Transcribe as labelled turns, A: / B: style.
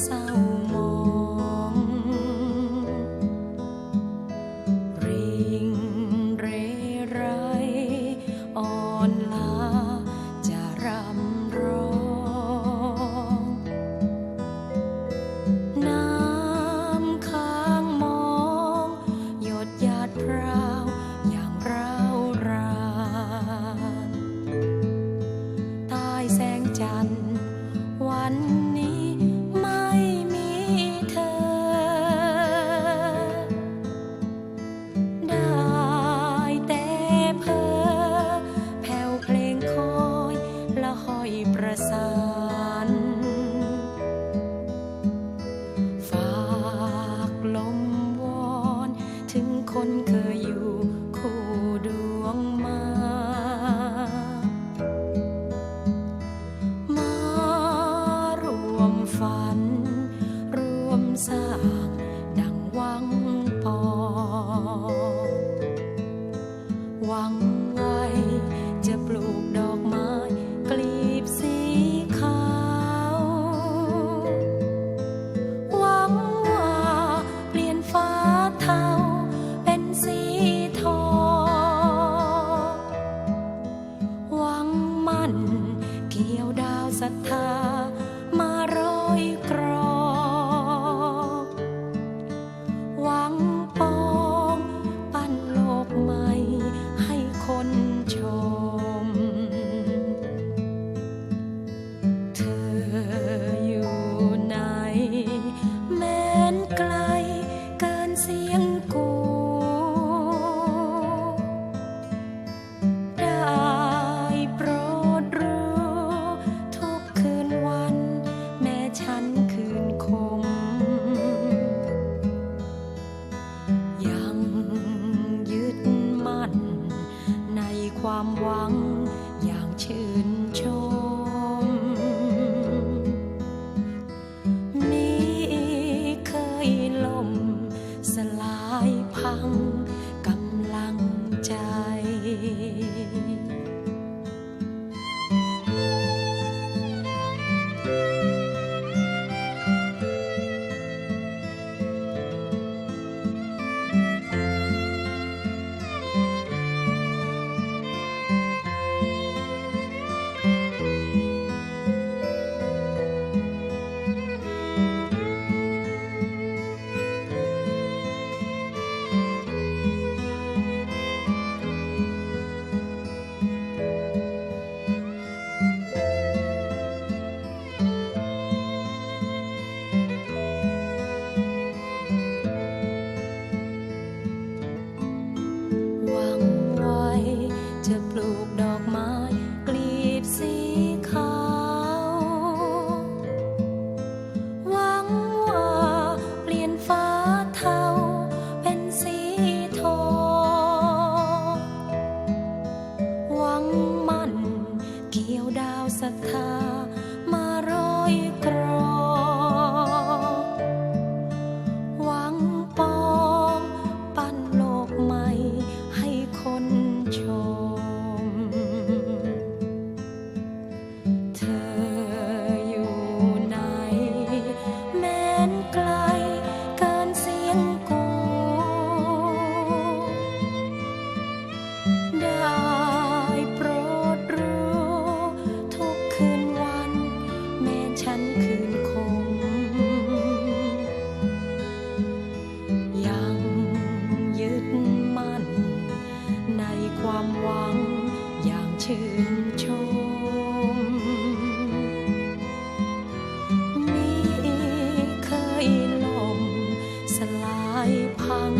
A: sao หวังไว้ จะปลูกดอกไม้กลีบสีขาว หวังว่าเปลี่ยนฟ้าเทาเป็นสีทอง หวังมันเกี่ยวดาวศรัทธา down. ชื่นชม มีเคยลมสลายพัง